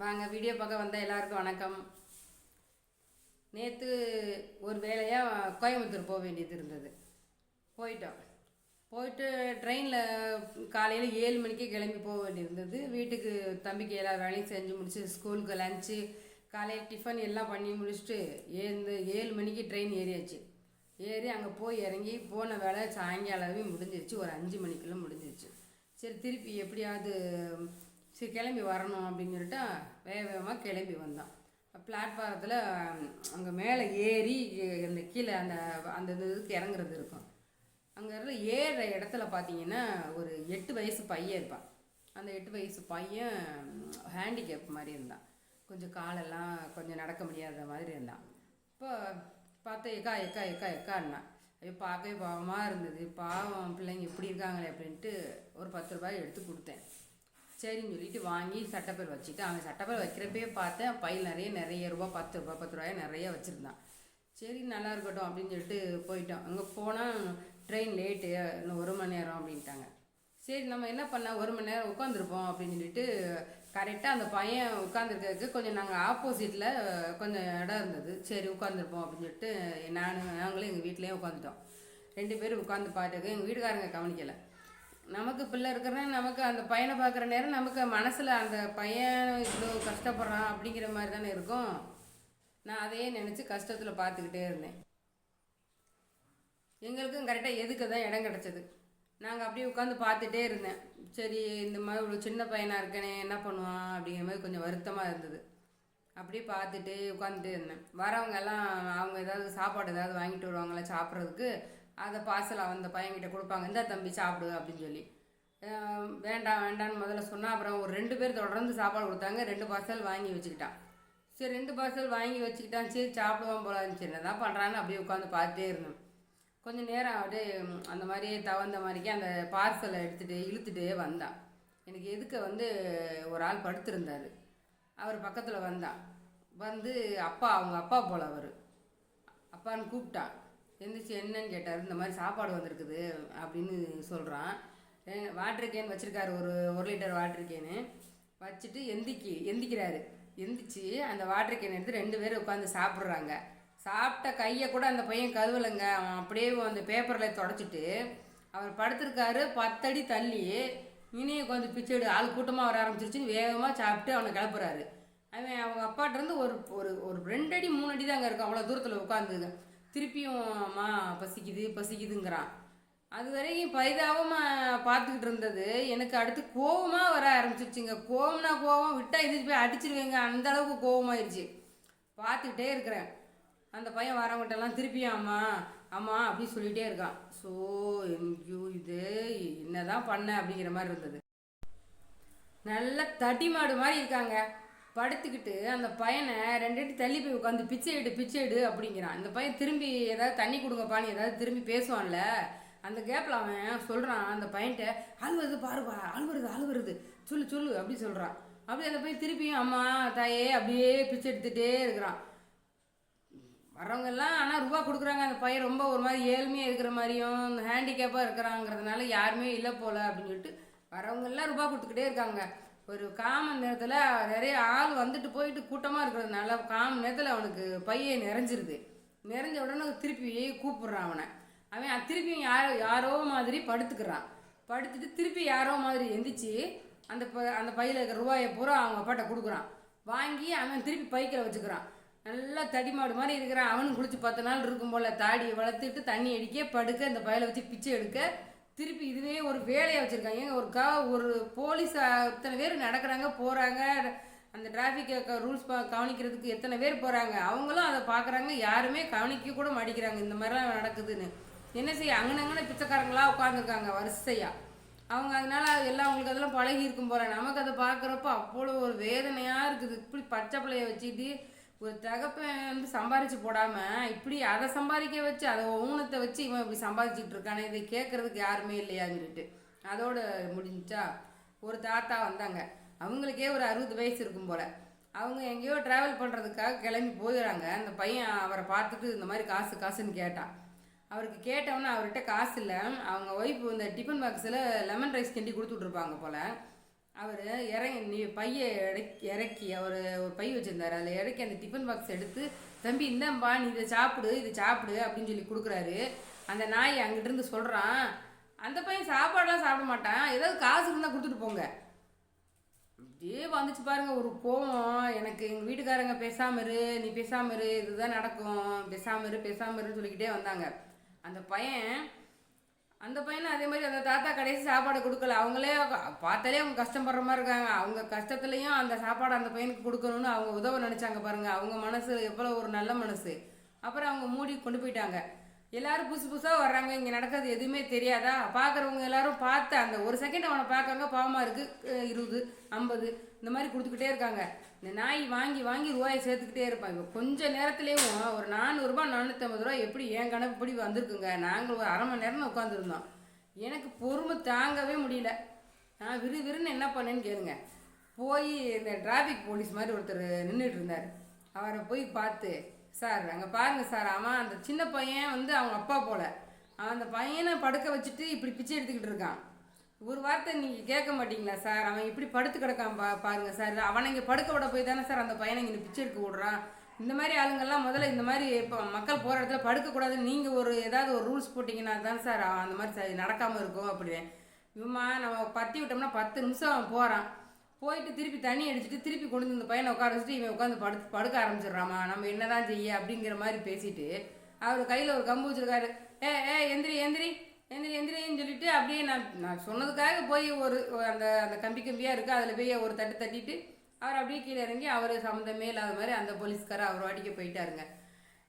வாங்க வீடியோ பார்க்க வந்த எல்லாருக்கும் வணக்கம். நேற்று ஒரு வேலையாக கோயம்புத்தூர் போக வேண்டியது இருந்தது. போயிட்டோம். போயிட்டு ட்ரெயினில் காலையில் ஏழு மணிக்கே கிளம்பி போக வேண்டியிருந்தது. வீட்டுக்கு தம்பிக்கு எல்லா வேலையும் செஞ்சு முடிச்சு ஸ்கூலுக்கு லஞ்சு காலையில் டிஃபன் எல்லாம் பண்ணி முடிச்சுட்டு ஏழு ஏழு மணிக்கு ட்ரெயின் ஏறியாச்சு. ஏறி அங்கே போய் இறங்கி போன வேலை சாயங்காலமே முடிஞ்சிருச்சு. ஒரு அஞ்சு மணிக்குள்ளே முடிஞ்சிருச்சு. சரி திருப்பி எப்படியாவது சரி கிளம்பி வரணும் அப்படின்னு சொல்லிட்டு வேக வேகமாக கிளம்பி வந்தான். பிளாட்ஃபாரத்தில் அங்கே மேலே ஏறி அந்த கீழே அந்த அந்த இதுக்கு இறங்குறது இருக்கும். அங்கே இருக்கிற ஏறுற இடத்துல பார்த்தீங்கன்னா ஒரு எட்டு வயசு பையன் இருப்பான். அந்த எட்டு வயசு பையன் ஹேண்டிகேப் மாதிரி இருந்தான். கொஞ்சம் காலெல்லாம் கொஞ்சம் நடக்க முடியாத மாதிரி இருந்தான். இப்போ பார்த்தா எக்கா எக்கா எக்கா எக்கான்னா ஐயோ பார்க்கவே பாவமாக இருந்தது. பாவம் பிள்ளைங்க இப்படி இருக்காங்களே அப்படின்ட்டு ஒரு பத்து ரூபாய் எடுத்து கொடுத்தேன். சரின்னு சொல்லிட்டு வாங்கி சட்டப்பேர் வச்சுட்டு அவன் சட்டப்பேர் வைக்கிறப்பே பார்த்தேன் பையில் நிறைய நிறைய ரூபா பத்து ரூபா பத்து ரூபாய் நிறைய வச்சுருந்தான். சரி நல்லா இருக்கட்டும் அப்படின்னு சொல்லிட்டு போயிட்டோம் அங்கே போனால் ட்ரெயின் லேட்டு இன்னும் ஒரு மணி நேரம் அப்படின்ட்டாங்க. சரி நம்ம என்ன பண்ணால் ஒரு மணி நேரம் உட்காந்துருப்போம் அப்படின்னு சொல்லிட்டு கரெக்டாக அந்த பையன் உட்காந்துருக்கிறதுக்கு கொஞ்சம் நாங்கள் ஆப்போசிட்டில் கொஞ்சம் இடம் இருந்தது. சரி உட்காந்துருப்போம் அப்படின்னு சொல்லிட்டு நானும் நாங்களும் எங்கள் வீட்டிலேயே உட்காந்துட்டோம். ரெண்டு பேரும் உட்காந்து பார்த்துருக்கு எங்கள் வீட்டுக்காரங்க கவனிக்கலை. நமக்கு பிள்ளை இருக்கிற நமக்கு அந்த பையனை பார்க்குற நேரம் நமக்கு மனசில் அந்த பையன் இவ்வளோ கஷ்டப்படுறான் அப்படிங்கிற மாதிரி தானே இருக்கும். நான் அதையே நினச்சி கஷ்டத்தில் பார்த்துக்கிட்டே இருந்தேன். எங்களுக்கும் கரெக்டாக எதுக்கு தான் இடம் கிடச்சது. நாங்கள் அப்படியே உட்காந்து பார்த்துட்டே இருந்தேன். சரி இந்த மாதிரி இவ்வளோ சின்ன பையனாக இருக்கனே என்ன பண்ணுவான் அப்படிங்கிற மாதிரி கொஞ்சம் வருத்தமாக இருந்தது. அப்படியே பார்த்துட்டு உட்காந்துட்டே இருந்தேன். வரவங்க எல்லாம் அவங்க ஏதாவது சாப்பாடு ஏதாவது வாங்கிட்டு வருவாங்களே சாப்பிட்றதுக்கு அதை பார்சல் அந்த பையன்கிட்ட கொடுப்பாங்க. இந்த தம்பி சாப்பிடு அப்படின்னு சொல்லி. வேண்டாம் வேண்டாம்னு முதல்ல சொன்னால் அப்புறம் ஒரு ரெண்டு பேர் தொடர்ந்து சாப்பாடு கொடுத்தாங்க. ரெண்டு பார்சல் வாங்கி வச்சுக்கிட்டான். சரி ரெண்டு பார்சல் வாங்கி வச்சுக்கிட்டான். சரி சாப்பிடுவான் போல இருந்துச்சு. என்ன தான் பண்ணுறான்னு அப்படியே உட்காந்து பார்த்துட்டே இருந்தேன் கொஞ்சம் நேரம் அப்படியே அந்த மாதிரியே தகுந்த மாதிரிக்கே அந்த பார்சலை எடுத்துகிட்டு இழுத்துட்டே வந்தான். எனக்கு எதுக்க வந்து ஒரு ஆள் படுத்திருந்தார். அவர் பக்கத்தில் வந்தான். வந்து அப்பா அவங்க அப்பா போல் அவர். அப்பான்னு கூப்பிட்டான். எந்திரிச்சு என்னன்னு கேட்டார் இந்த மாதிரி சாப்பாடு வந்திருக்குது அப்படின்னு சொல்கிறான் வாட்டர் கேன் வச்சுருக்காரு ஒரு ஒரு லிட்டர் வாட்டர் கேனு வச்சுட்டு எந்திக்கி எந்திக்கிறாரு. எந்திரிச்சு அந்த வாட்டர் கேன் எடுத்து ரெண்டு பேரும் உட்காந்து சாப்பிட்றாங்க. சாப்பிட்ட கையை கூட அந்த பையன் கழுவலைங்க. அவன் அப்படியே அந்த பேப்பரில் தொடச்சிட்டு அவர் படுத்திருக்காரு பத்தடி தள்ளி இனியை உட்காந்து பிச்சைடு ஆள் கூட்டமாக வர ஆரம்பிச்சிருச்சுன்னு வேகமாக சாப்பிட்டு அவனை கிளப்புறாரு. அவன் அவங்க அப்பாட்டிருந்து ஒரு ஒரு ஒரு ரெண்டு அடி மூணு அடி தான் அங்கே இருக்கும். அவ்வளோ தூரத்தில் உட்காந்துங்க திருப்பியும் அம்மா பசிக்குது பசிக்குதுங்கிறான். அது வரைக்கும் பரிதாபமாக பார்த்துக்கிட்டு இருந்தது. எனக்கு அடுத்து கோவமாக வர ஆரம்பிச்சிருச்சுங்க. கோவம்னா கோவம் விட்டால் எதிர்த்து போய் அடிச்சிருவேங்க. அந்த அளவுக்கு கோவமாயிருச்சு. பார்த்துக்கிட்டே இருக்கிறேன். அந்த பையன் வரவங்கிட்டலாம் திருப்பியும் அம்மா அம்மா அப்படின்னு சொல்லிகிட்டே இருக்கான். ஸோ ஐயோ இது என்ன தான் பண்ண? அப்படிங்கிற மாதிரி இருந்தது. நல்ல தட்டி மாடு மாதிரி இருக்காங்க. படுத்துக்கிட்டு அந்த பையனை ரெண்டு அடி தள்ளி போய் உட்காந்து பிச்சை எடு பிச்சை எடு அப்படிங்கிறான். இந்த பையன் திரும்பி ஏதாவது தண்ணி கொடுங்கப்பான்னு ஏதாவது திரும்பி பேசுவான்ல. அந்த கேப்பில் அவன் சொல்கிறான் அந்த பையன்கிட்ட ஆள் பாருப்பா அழுவுறது அழுவுறது சொல்லு சொல்லு அப்படி சொல்கிறான் அப்படி அந்த பையன் திருப்பியும் அம்மா தாயே அப்படியே பிச்சை எடுத்துகிட்டே இருக்கிறான். வரவங்கெல்லாம் ஆனால் ரூபா கொடுக்குறாங்க அந்த பையன் ரொம்ப ஒரு மாதிரி ஏழ்மையாக இருக்கிற மாதிரியும் ஹேண்டிகேப்பாக இருக்கிறாங்கிறதுனால யாருமே இல்லை போல அப்படின்னு சொல்லிட்டு வரவங்கெல்லாம் ரூபா கொடுத்துக்கிட்டே இருக்காங்க. ஒரு காமன் நேரத்தில் நிறைய ஆள் வந்துட்டு போயிட்டு கூட்டமாக இருக்கிறதுனால காமன் நேரத்தில் அவனுக்கு பையை நிறைஞ்சிருது. நிறைஞ்ச உடனே திருப்பி கூப்பிட்றான் அவனை. அவன் திருப்பி யாரோ யாரோ மாதிரி படுத்துக்கிறான். படுத்துட்டு திருப்பி யாரோ மாதிரி எந்திரிச்சு அந்த ப அந்த பையில் இருக்கிற ரூபாயை பூரா அவங்க அப்பாட்ட கொடுக்குறான். வாங்கி அவன் திருப்பி பைக்கில் வச்சுக்கிறான். நல்லா தடிமாடு மாதிரி இருக்கிறான். அவனும் குளிச்சு பத்து நாள் இருக்கும் போல் தாடியை வளர்த்துட்டு தண்ணி அடிக்க படுக்க அந்த பையில வச்சு பிச்சை எடுக்க திருப்பி இதுவே ஒரு வேலையை வச்சுருக்காங்க. ஏங்க ஒரு கா ஒரு போலீஸ் இத்தனை பேர் நடக்கிறாங்க போகிறாங்க அந்த டிராஃபிக் ரூல்ஸ் கவனிக்கிறதுக்கு எத்தனை பேர் போகிறாங்க அவங்களும் அதை பார்க்குறாங்க யாருமே கவனிக்க கூட மாட்டேங்கிறாங்க இந்த மாதிரிலாம் நடக்குதுன்னு. என்ன செய்ய அங்கன பிச்சைக்காரங்களாக பிச்சைக்காரங்களா உட்காந்துருக்காங்க வரிசையாக அவங்க அதனால எல்லாம் அவங்களுக்கு அதெல்லாம் பழகி இருக்கும் போல. நமக்கு அதை பார்க்குறப்ப அவ்வளோ ஒரு வேதனையாக இருக்குது. இப்படி பச்சை பிள்ளைய வச்சுட்டு ஒரு தகப்பன் வந்து சம்பாரிச்சு போடாம இப்படி அதை சம்பாதிக்க வச்சு அதை ஊனத்தை வச்சு இவன் இப்படி சம்பாதிச்சுட்டு இருக்கானே இதை கேட்கறதுக்கு யாருமே இல்லையான்னுட்டு. அதோட முடிஞ்சிச்சா ஒரு தாத்தா வந்தாங்க. அவங்களுக்கே ஒரு அறுபது வயசு இருக்கும் போல. அவங்க எங்கேயோ ட்ராவல் பண்ணுறதுக்காக கிளம்பி போயிடுறாங்க அந்த பையன் அவரை பார்த்துட்டு இந்த மாதிரி காசு காசுன்னு கேட்டான். அவருக்கு கேட்டவொன்னே அவர்கிட்ட காசு இல்லை. அவங்க ஒய்ஃப் இந்த டிஃபன் பாக்ஸில் லெமன் ரைஸ் கிண்டி கொடுத்துட்ருப்பாங்க போல். அவர் இறங்கி நீ பையை இறக்கி இறக்கி அவர் ஒரு பை வச்சுருந்தாரு. அதில் இறக்கி அந்த டிஃபன் பாக்ஸ் எடுத்து தம்பி இந்தாம்பா நீ இதை சாப்பிடு இதை சாப்பிடு அப்படின்னு சொல்லி கொடுக்குறாரு. அந்த நாய் அங்கிட்டிருந்து சொல்கிறான் அந்த பையன் சாப்பாடெலாம் சாப்பிட மாட்டான். ஏதாவது காசு இருந்தால் கொடுத்துட்டு போங்க. அப்படியே வந்துச்சு பாருங்க ஒரு கோவம். எனக்கு எங்கள் வீட்டுக்காரங்க பேசாமல் இரு நீ பேசாமல் இரு இதுதான் நடக்கும். பேசாமல் இரு பேசாமல் இருன்னு சொல்லிக்கிட்டே வந்தாங்க. அந்த பையன் அந்த பையனும் அதே மாதிரி அந்த தாத்தா கடைசி சாப்பாடு கொடுக்கல. அவங்களே பார்த்தாலே அவங்க கஷ்டப்படுற மாதிரி இருக்காங்க. அவங்க கஷ்டத்துலேயும் அந்த சாப்பாடு அந்த பையனுக்கு கொடுக்கணும்னு அவங்க உதவ நினச்சாங்க பாருங்கள் அவங்க மனசு எவ்வளோ ஒரு நல்ல மனசு. அப்புறம் அவங்க மூடி கொண்டு போயிட்டாங்க. எல்லாரும் புதுசு புதுசாக வர்றாங்க இங்கே நடக்கிறது எதுவுமே தெரியாதா? பார்க்குறவங்க எல்லாரும் பார்த்து அந்த ஒரு செகண்ட் அவனை பார்க்காங்க பாவமாக இருக்குது இருபது ஐம்பது இந்த மாதிரி கொடுத்துக்கிட்டே இருக்காங்க. இந்த நாய் வாங்கி வாங்கி ரூபாயை சேர்த்துக்கிட்டே இருப்பான். கொஞ்சம் நேரத்துலேயும் ஒரு நானூறுரூபா நானூற்றம்பது ரூபா எப்படி என் கணக்கு இப்படி வந்திருக்குங்க? நாங்கள் ஒரு அரை மணி நேரம் உட்காந்துருந்தோம் எனக்கு பொறுமை தாங்கவே முடியல. நான் விறு விறுன்னு என்ன பண்ணேன்னு கேளுங்க. போய் இந்த டிராஃபிக் போலீஸ் மாதிரி ஒருத்தர் நின்றுட்டு இருந்தார். அவரை போய் பார்த்து சார் அங்கே பாருங்கள் சார். அவன் அந்த சின்ன பையன் வந்து அவங்க அப்பா போல. அவன் அந்த பையனை படுக்க வச்சுட்டு இப்படி பிச்சை எடுத்துக்கிட்டு இருக்கான். ஒரு வார்த்தை நீங்கள் கேட்க மாட்டீங்களா சார்? அவன் இப்படி படுத்து கிடக்கான் பா பாருங்கள் சார். அவனை இங்கே படுக்க விட போய் தானே சார் அந்த பையனை இங்கே பிச்சை எடுக்க விடுறான். இந்த மாதிரி ஆளுங்கள்லாம் முதல்ல இந்த மாதிரி இப்போ மக்கள் போகிற இடத்துல படுக்கக்கூடாதுன்னு நீங்கள் ஒரு ஏதாவது ஒரு ரூல்ஸ் போட்டிங்கன்னா தான் சார் அவன் அந்த மாதிரி நடக்காமல் இருக்கும் அப்படின்னு. இவமா நம்ம பத்தி விட்டோம்னா பத்து நிமிஷம் அவன் போகிறான் போயிட்டு திருப்பி தண்ணி அடிச்சுட்டு திருப்பி கொண்டு வந்து இந்த பையனை உட்கார வச்சுட்டு இவன் உட்காந்து படு படுக்க ஆரம்பிச்சிடுறாமா? நம்ம என்னதான் செய்ய அப்படிங்கிற மாதிரி பேசிட்டு அவர் கையில் ஒரு கம்பு வச்சிருக்காரு. ஏ ஏ எந்திரி எந்திரி எந்திரி எந்திரின்னு சொல்லிட்டு அப்படியே நான் நான் சொன்னதுக்காக போய் ஒரு ஒரு அந்த அந்த கம்பி கம்பியாக இருக்குது அதில் போய் ஒரு தட்டு தட்டிட்டு அவர் அப்படியே கீழே இறங்கி அவர் சம்மந்தமே இல்லாத மாதிரி அந்த போலீஸ்காரர் அவர் அடிக்க போயிட்டாருங்க.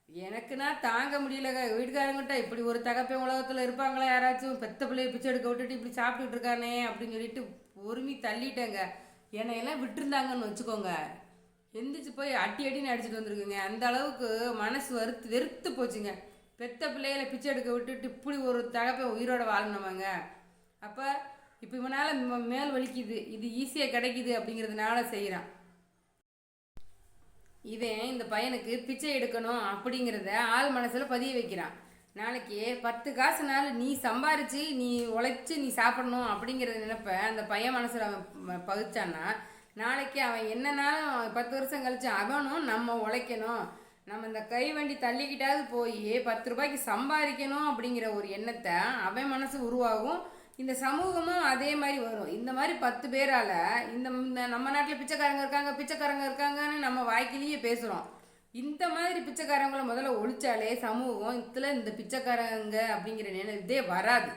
எனக்குன்னா தாங்க முடியலங்க. வீட்டுக்காரங்கிட்ட இப்படி ஒரு தகப்பன் உலகத்தில் இருப்பாங்களா யாராச்சும்? பெத்த பிள்ளைய பிச்சை எடுக்க விட்டுட்டு இப்படி சாப்பிட்டுட்டு இருக்கானே அப்படின்னு சொல்லிட்டு பொறுமி தள்ளிட்டேங்க. என்னையெல்லாம் விட்டுருந்தாங்கன்னு வச்சுக்கோங்க. எந்திரிச்சு போய் அடி அடின்னு அடிச்சுட்டு வந்திருக்குங்க. அந்த அளவுக்கு மனசு வறுத்து வெறுத்து போச்சுங்க. பெத்த பிள்ளைகளை பிச்சை எடுக்க விட்டுட்டு இப்படி ஒரு தகப்பை உயிரோட வாழணுமாங்க. அப்போ இப்போ இவனால் மேல் வலிக்குது. இது ஈஸியாக கிடைக்குது அப்படிங்கிறதுனால செய்கிறான் இவன் இந்த பையனுக்கு பிச்சை எடுக்கணும் அப்படிங்கிறத ஆள் மனசில் பதிய வைக்கிறான். நாளைக்கு பத்து காசுனால நீ சம்பாரிச்சு நீ உழைச்சி நீ சாப்பிடணும் அப்படிங்கிறத நினைப்ப அந்த பையன் மனசில் அவன் ம- நாளைக்கு அவன் என்னன்னாலும் பத்து வருஷம் கழிச்சு அவனும் நம்ம உழைக்கணும். நம்ம இந்த கை வண்டி தள்ளிக்கிட்டாவது போய் பத்து ரூபாய்க்கு சம்பாதிக்கணும் அப்படிங்கிற ஒரு எண்ணத்தை அவன் மனசு உருவாகும். இந்த சமூகமும் அதே மாதிரி வரும். இந்த மாதிரி பத்து பேரால் இந்த இந்த நம்ம நாட்டில் பிச்சைக்காரங்க இருக்காங்க பிச்சைக்காரங்க இருக்காங்கன்னு நம்ம வாய்க்கிலேயே பேசுகிறோம் இந்த மாதிரி பிச்சைக்காரங்களை முதல்ல ஒழிச்சாலே சமூகம் இதில் இந்த பிச்சைக்காரங்க அப்படிங்கிற நினைவு இதே வராது.